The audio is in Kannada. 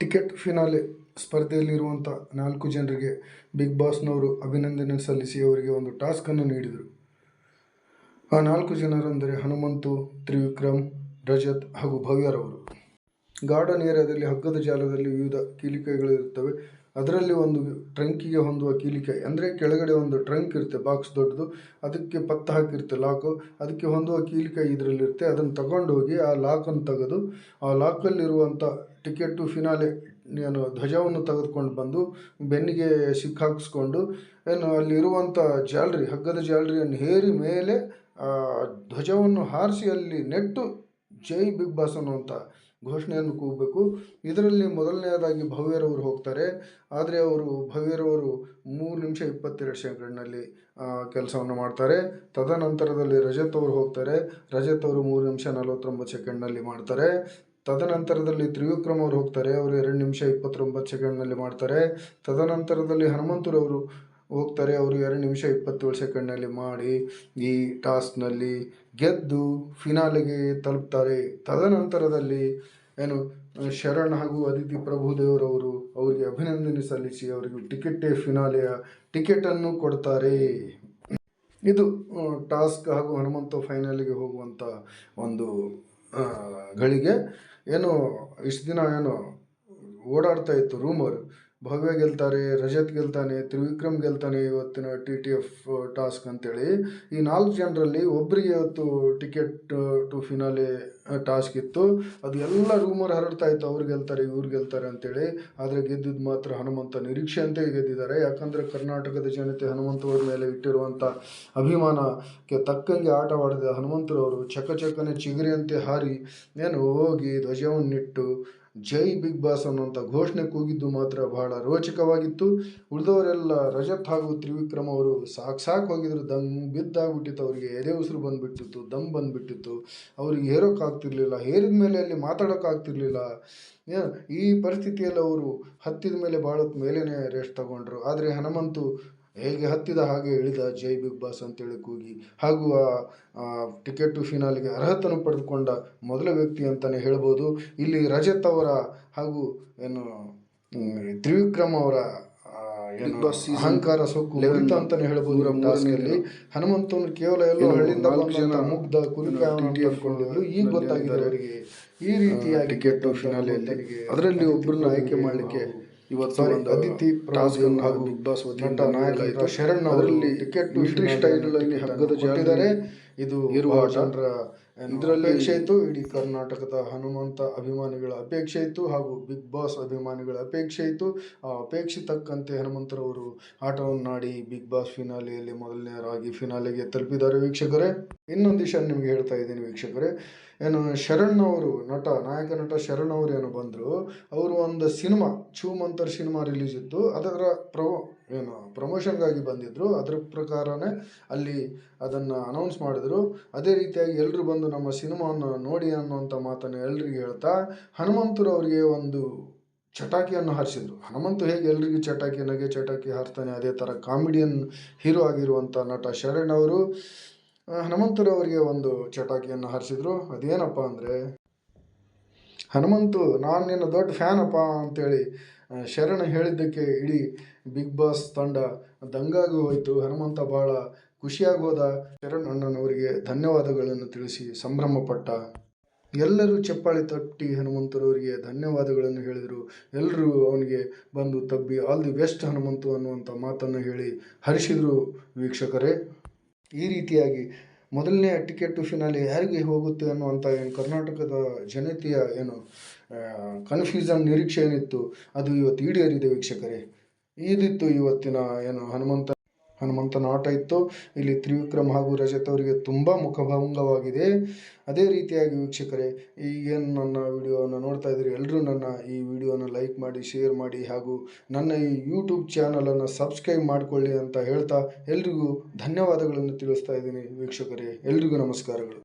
ಟಿಕೆಟ್ ಫಿನಾಲೆ ಸ್ಪರ್ಧೆಯಲ್ಲಿರುವಂಥ ನಾಲ್ಕು ಜನರಿಗೆ ಬಿಗ್ ಬಾಸ್ನವರು ಅಭಿನಂದನೆ ಸಲ್ಲಿಸಿ ಅವರಿಗೆ ಒಂದು ಟಾಸ್ಕನ್ನು ನೀಡಿದರು. ಆ ನಾಲ್ಕು ಜನರೆಂದರೆ ಹನುಮಂತು, ತ್ರಿವಿಕ್ರಮ್, ರಜತ್ ಹಾಗೂ ಭವ್ಯರವರು ಗಾರ್ಡನ್ ಏರಿಯಾದಲ್ಲಿ ಹಗ್ಗದ ಜಾಲದಲ್ಲಿ ವಿವಿಧ ಕೀಲಿಕೆಗಳಿರುತ್ತವೆ. ಅದರಲ್ಲಿ ಒಂದು ಟ್ರಂಕಿಗೆ ಹೊಂದುವ ಕೀಲಿಕೆ, ಅಂದರೆ ಕೆಳಗಡೆ ಒಂದು ಟ್ರಂಕ್ ಇರುತ್ತೆ, ಬಾಕ್ಸ್ ದೊಡ್ಡದು. ಅದಕ್ಕೆ ಪತ್ತ ಹಾಕಿರುತ್ತೆ, ಲಾಕು. ಅದಕ್ಕೆ ಹೊಂದುವ ಕೀಲಿಕೆ ಇದರಲ್ಲಿರುತ್ತೆ. ಅದನ್ನು ತಗೊಂಡು ಹೋಗಿ ಆ ಲಾಕನ್ನು ತೆಗೆದು, ಆ ಲಾಕಲ್ಲಿರುವಂಥ ಟಿಕೆಟು ಫಿನಾಲೆ, ಏನು, ಧ್ವಜವನ್ನು ತೆಗೆದುಕೊಂಡು ಬಂದು ಬೆನ್ನಿಗೆ ಸಿಕ್ಕಾಕಿಸ್ಕೊಂಡು, ಏನು ಅಲ್ಲಿರುವಂಥ ಜಾಲರಿ, ಹಗ್ಗದ ಜಾಲರಿಯನ್ನು ಹೇರಿ ಮೇಲೆ ಧ್ವಜವನ್ನು ಹಾರಿಸಿ ಅಲ್ಲಿ ನೆಟ್ಟು ಜೈ ಬಿಗ್ ಬಾಸ್ ಅನ್ನುವಂಥ ಘೋಷಣೆಯನ್ನು ಕೂಗಬೇಕು. ಇದರಲ್ಲಿ ಮೊದಲನೆಯದಾಗಿ ಭವ್ಯರವರು ಹೋಗ್ತಾರೆ. ಆದರೆ ಅವರು ಭವ್ಯರವರು ಮೂರು ನಿಮಿಷ ಇಪ್ಪತ್ತೆರಡು ಸೆಕೆಂಡ್ನಲ್ಲಿ ಕೆಲಸವನ್ನು ಮಾಡ್ತಾರೆ. ತದನಂತರದಲ್ಲಿ ರಜತ್ ಅವರು ಹೋಗ್ತಾರೆ. ರಜತ್ ಅವರು ಮೂರು ನಿಮಿಷ ನಲವತ್ತೊಂಬತ್ತು ಸೆಕೆಂಡ್ನಲ್ಲಿ ಮಾಡ್ತಾರೆ. ತದನಂತರದಲ್ಲಿ ತ್ರಿವಿಕ್ರಮ್ ಅವರು ಹೋಗ್ತಾರೆ. ಅವರು ಎರಡು ನಿಮಿಷ ಇಪ್ಪತ್ತೊಂಬತ್ತು ಸೆಕೆಂಡ್ನಲ್ಲಿ ಮಾಡ್ತಾರೆ. ತದನಂತರದಲ್ಲಿ ಹನುಮಂತರವರು ಹೋಗ್ತಾರೆ, ಅವರು ಎರಡು ನಿಮಿಷ ಇಪ್ಪತ್ತೇಳು ಸೆಕೆಂಡ್ನಲ್ಲಿ ಮಾಡಿ ಈ ಟಾಸ್ಕ್ನಲ್ಲಿ ಗೆದ್ದು ಫಿನಾಲೆಗೆ ತಲುಪ್ತಾರೆ. ತದನಂತರದಲ್ಲಿ ಏನು, ಶರಣ್ ಹಾಗೂ ಅದಿತಿ ಪ್ರಭುದೇವರವರು ಅವರಿಗೆ ಅಭಿನಂದನೆ ಸಲ್ಲಿಸಿ ಅವರಿಗೆ ಟಿಕೆಟ್ ಫಿನಾಲೆಯ ಟಿಕೆಟನ್ನು ಕೊಡ್ತಾರೆ. ಇದು ಟಾಸ್ಕ್ ಹಾಗೂ ಹನುಮಂತ ಫೈನಲ್ಗೆ ಹೋಗುವಂಥ ಒಂದು ಗಳಿಗೆ ಏನು, ಇಷ್ಟು ದಿನ ಏನು ಓಡಾಡ್ತಾ ಇತ್ತು ರೂಮರ್ ಭವ್ಯ ಗೆಲ್ತಾರೆ, ರಜತ್ ಗೆಲ್ತಾನೆ, ತ್ರಿವಿಕ್ರಮ್ ಗೆಲ್ತಾನೆ ಇವತ್ತಿನ ಟಿ ಟಿ ಎಫ್ ಟಾಸ್ಕ್ ಅಂತೇಳಿ. ಈ ನಾಲ್ಕು ಜನರಲ್ಲಿ ಒಬ್ಬರಿಗೆ ಇವತ್ತು ಟಿಕೆಟ್ ಟು ಫಿನಾಲೆ ಟಾಸ್ಕ್ ಇತ್ತು. ಅದು ಎಲ್ಲ ರೂಮರ್ ಹರಡ್ತಾ ಇತ್ತು, ಅವ್ರು ಗೆಲ್ತಾರೆ, ಇವ್ರು ಗೆಲ್ತಾರೆ ಅಂತೇಳಿ. ಆದರೆ ಗೆದ್ದಿದ್ದು ಮಾತ್ರ ಹನುಮಂತ ನಿರೀಕ್ಷೆ ಅಂತ ಗೆದ್ದಿದ್ದಾರೆ. ಯಾಕಂದರೆ ಕರ್ನಾಟಕದ ಜನತೆ ಹನುಮಂತವ್ರ ಮೇಲೆ ಇಟ್ಟಿರುವಂಥ ಅಭಿಮಾನಕ್ಕೆ ತಕ್ಕಂಗೆ ಆಟವಾಡಿದ ಹನುಮಂತರವರು ಚಕಚಕನೆ ಚಿಗುರಿಯಂತೆ ಹಾರಿ, ಏನು ಹೋಗಿ ಧ್ವಜವನ್ನಿಟ್ಟು ಜೈ ಬಿಗ್ ಬಾಸ್ ಅನ್ನುವಂಥ ಘೋಷಣೆ ಕೂಗಿದ್ದು ಮಾತ್ರ ಬಹಳ ರೋಚಕವಾಗಿತ್ತು. ಉಳಿದವರೆಲ್ಲ ರಜತ್ ಹಾಗೂ ತ್ರಿವಿಕ್ರಮ್ ಅವರು ಸಾಕು ಸಾಕು ಹೋಗಿದ್ರು. ದಮ್ ಬಿದ್ದಾಗ್ಬಿಟ್ಟಿತ್ತು. ಅವರಿಗೆ ಎದೆ ಉಸಿರು ಬಂದುಬಿಟ್ಟಿತ್ತು ದಮ್ ಬಂದುಬಿಟ್ಟಿತ್ತು. ಅವ್ರಿಗೆ ಹೇರೋಕ್ಕಾಗ್ತಿರ್ಲಿಲ್ಲ ಹೇರಿದ ಮೇಲೆ ಅಲ್ಲಿ ಮಾತಾಡೋಕ್ಕಾಗ್ತಿರ್ಲಿಲ್ಲ ಈ ಪರಿಸ್ಥಿತಿಯಲ್ಲಿ ಅವರು ಹತ್ತಿದ ಮೇಲೆ ಭಾಳ ಮೇಲೇ ರೆಸ್ಟ್ ತಗೊಂಡ್ರು. ಆದರೆ ಹನುಮಂತು ಹೇಗೆ ಹತ್ತಿದ ಹಾಗೆ ಇಳಿದ ಜೈ ಬಿಗ್ ಬಾಸ್ ಅಂತೇಳಿ ಕೂಗಿ ಹಾಗೂ ಆ ಟಿಕೆಟ್ ಫಿನಾಲಿಗೆ ಅರ್ಹತನ್ನು ಪಡೆದುಕೊಂಡ ಮೊದಲ ವ್ಯಕ್ತಿ ಅಂತಲೇ ಹೇಳ್ಬೋದು. ಇಲ್ಲಿ ರಜತ್ ಅವರ ಹಾಗೂ ಏನು ತ್ರಿವಿಕ್ರಮ್ ಅವರ ಅಹಂಕಾರ ಸೊಕ್ಕು ಮುರಿತ ಅಂತಾನೆ ಹೇಳ್ಬೋದು ಟಾಸ್ಕಲ್ಲಿ. ಹನುಮಂತನು ಕೇವಲ ಎಲ್ಲೋ ಹಳ್ಳಿಯಿಂದ ಜನ ಮುಗ್ಧ ಕುರಿಕಾಯ ಅನ್ಕೊಂಡಿದ್ರು ಈಗ ಗೊತ್ತಾಗಿದೆ ಅವರಿಗೆ ಈ ರೀತಿಯ ಟಿಕೆಟ್ ಫಿನಾಲೆಯಲ್ಲಿ ಅದರಲ್ಲಿ ಒಬ್ಬರನ್ನ ಆಯ್ಕೆ ಮಾಡಲಿಕ್ಕೆ ಇವತ್ತು ಒಂದು ಅದಿತಿ ಟಾಸ್ಕ್ ಹಾಗೂ ಬಿಗ್ ಬಾಸ್ ನಟ ನಾಯಕ ಶರಣ್ ಅವರಲ್ಲಿ ಟಿಕೆಟ್ ಮಿಲಿಟರಿ ಸ್ಟೈಲ್ ಅಲ್ಲಿ ಹಗ್ಗದ ಜಾರಿದ್ದಾರೆ ಇದು ಇರುವ ಜನರ ಅಪೇಕ್ಷೆ ಇತ್ತು? ಇಡೀ ಕರ್ನಾಟಕದ ಹನುಮಂತ ಅಭಿಮಾನಿಗಳ ಅಪೇಕ್ಷೆ ಇತ್ತು ಹಾಗೂ ಬಿಗ್ ಬಾಸ್ ಅಭಿಮಾನಿಗಳ ಅಪೇಕ್ಷೆ ಇತ್ತು. ಆ ಅಪೇಕ್ಷೆ ತಕ್ಕಂತೆ ಹನುಮಂತರವರು ಆಟವನ್ನಾಡಿ ಬಿಗ್ ಬಾಸ್ ಫಿನಾಲೆಯಲ್ಲಿ ಮೊದಲನೇರಾಗಿ ಫಿನಾಲೆಗೆ ತಲುಪಿದ್ದಾರೆ ವೀಕ್ಷಕರೇ. ಇನ್ನೊಂದು ವಿಷಯ ನಿಮಗೆ ಹೇಳ್ತಾ ಇದ್ದೀನಿ ವೀಕ್ಷಕರೇ. ಏನು ಶರಣ್ ಅವರು ನಟ ನಾಯಕ ನಟ ಶರಣ್ ಅವರು ಏನು ಬಂದರು ಅವರು ಒಂದು ಸಿನಿಮಾ ಚೂಮಂತರ್ ಸಿನಿಮಾ ರಿಲೀಸ್ ಇತ್ತು. ಅದರ ಪ್ರೊ ಏನು ಪ್ರಮೋಷನ್ಗಾಗಿ ಬಂದಿದ್ದರು ಅದ್ರ ಪ್ರಕಾರನೇ ಅಲ್ಲಿ ಅದನ್ನು ಅನೌನ್ಸ್ ಮಾಡಿದ್ರು. ಅದೇ ರೀತಿಯಾಗಿ ಎಲ್ಲರೂ ಬಂದು ನಮ್ಮ ಸಿನಿಮಾವನ್ನು ನೋಡಿ ಅನ್ನುವಂಥ ಮಾತನ್ನು ಎಲ್ರಿಗೂ ಹೇಳ್ತಾ, ಹನುಮಂತರು ಅವರಿಗೆ ಒಂದು ಚಟಾಕಿಯನ್ನು ಹಾರಿಸಿದ್ರು. ಹನುಮಂತು ಹೇಗೆ ಎಲ್ರಿಗೂ ಚಟಾಕಿ, ನಗೆ ಚಟಾಕಿ ಹಾರ್ತಾನೆ, ಅದೇ ಥರ ಕಾಮಿಡಿಯನ್ ಹೀರೋ ಆಗಿರುವಂಥ ನಟ ಶರಣ್ ಅವರು ಹನುಮಂತರವರಿಗೆ ಒಂದು ಚಟಾಕಿಯನ್ನು ಹಾರಿಸಿದ್ರು. ಅದೇನಪ್ಪ ಅಂದರೆ ಹನುಮಂತು, ನಾನು ನಿನ್ನ ದೊಡ್ಡ ಫ್ಯಾನಪ್ಪ ಅಂತೇಳಿ ಶರಣ ಹೇಳಿದ್ದಕ್ಕೆ ಇಡೀ ಬಿಗ್ ಬಾಸ್ ತಂಡ ದಂಗಾಗಿ ಹೋಯಿತು. ಹನುಮಂತ ಭಾಳ ಖುಷಿಯಾಗೋದ ಶರಣ್ ಅಣ್ಣನವರಿಗೆ ಧನ್ಯವಾದಗಳನ್ನು ತಿಳಿಸಿ ಸಂಭ್ರಮಪಟ್ಟ. ಎಲ್ಲರೂ ಚಪ್ಪಾಳೆ ತಟ್ಟಿ ಹನುಮಂತರವರಿಗೆ ಧನ್ಯವಾದಗಳನ್ನು ಹೇಳಿದರು. ಎಲ್ಲರೂ ಅವನಿಗೆ ಬಂದು ತಬ್ಬಿ, ಆಲ್ ದಿ ಬೆಸ್ಟ್ ಹನುಮಂತು ಅನ್ನುವಂಥ ಮಾತನ್ನು ಹೇಳಿ ಹರಿಸಿದರು ವೀಕ್ಷಕರೇ. ಈ ರೀತಿಯಾಗಿ ಮೊದಲನೇ ಟಿಕೆಟ್ ಫಿನಾಲೆ ಯಾರಿಗೆ ಹೋಗುತ್ತೆ ಅನ್ನುವಂಥ ಏನು ಕರ್ನಾಟಕದ ಜನತೆಯ ಏನು ಕನ್ಫ್ಯೂಷನ್ ನಿರೀಕ್ಷೆ ಏನಿತ್ತು, ಅದು ಇವತ್ತು ಈಡೇರಿದೆ ವೀಕ್ಷಕರೇ. ಇದಿತ್ತು ಇವತ್ತಿನ ಏನು ಹನುಮಂತ ಹನುಮಂತನ ಆಟ ಇತ್ತು. ಇಲ್ಲಿ ತ್ರಿವಿಕ್ರಮ್ ಹಾಗೂ ರಜತ ಅವರಿಗೆ ತುಂಬ ಮುಖಭಂಗವಾಗಿದೆ. ಅದೇ ರೀತಿಯಾಗಿ ವೀಕ್ಷಕರೇ ಈಗ ಏನು ನನ್ನ ವಿಡಿಯೋವನ್ನು ನೋಡ್ತಾ ಇದ್ದೀರಿ ಎಲ್ಲರೂ ನನ್ನ ಈ ವಿಡಿಯೋನ ಲೈಕ್ ಮಾಡಿ, ಶೇರ್ ಮಾಡಿ ಹಾಗೂ ನನ್ನ ಈ ಯೂಟ್ಯೂಬ್ ಚಾನಲನ್ನು ಸಬ್ಸ್ಕ್ರೈಬ್ ಮಾಡಿಕೊಳ್ಳಿ ಅಂತ ಹೇಳ್ತಾ ಎಲ್ರಿಗೂ ಧನ್ಯವಾದಗಳನ್ನು ತಿಳಿಸ್ತಾ ಇದ್ದೀನಿ ವೀಕ್ಷಕರೇ. ಎಲ್ರಿಗೂ ನಮಸ್ಕಾರಗಳು.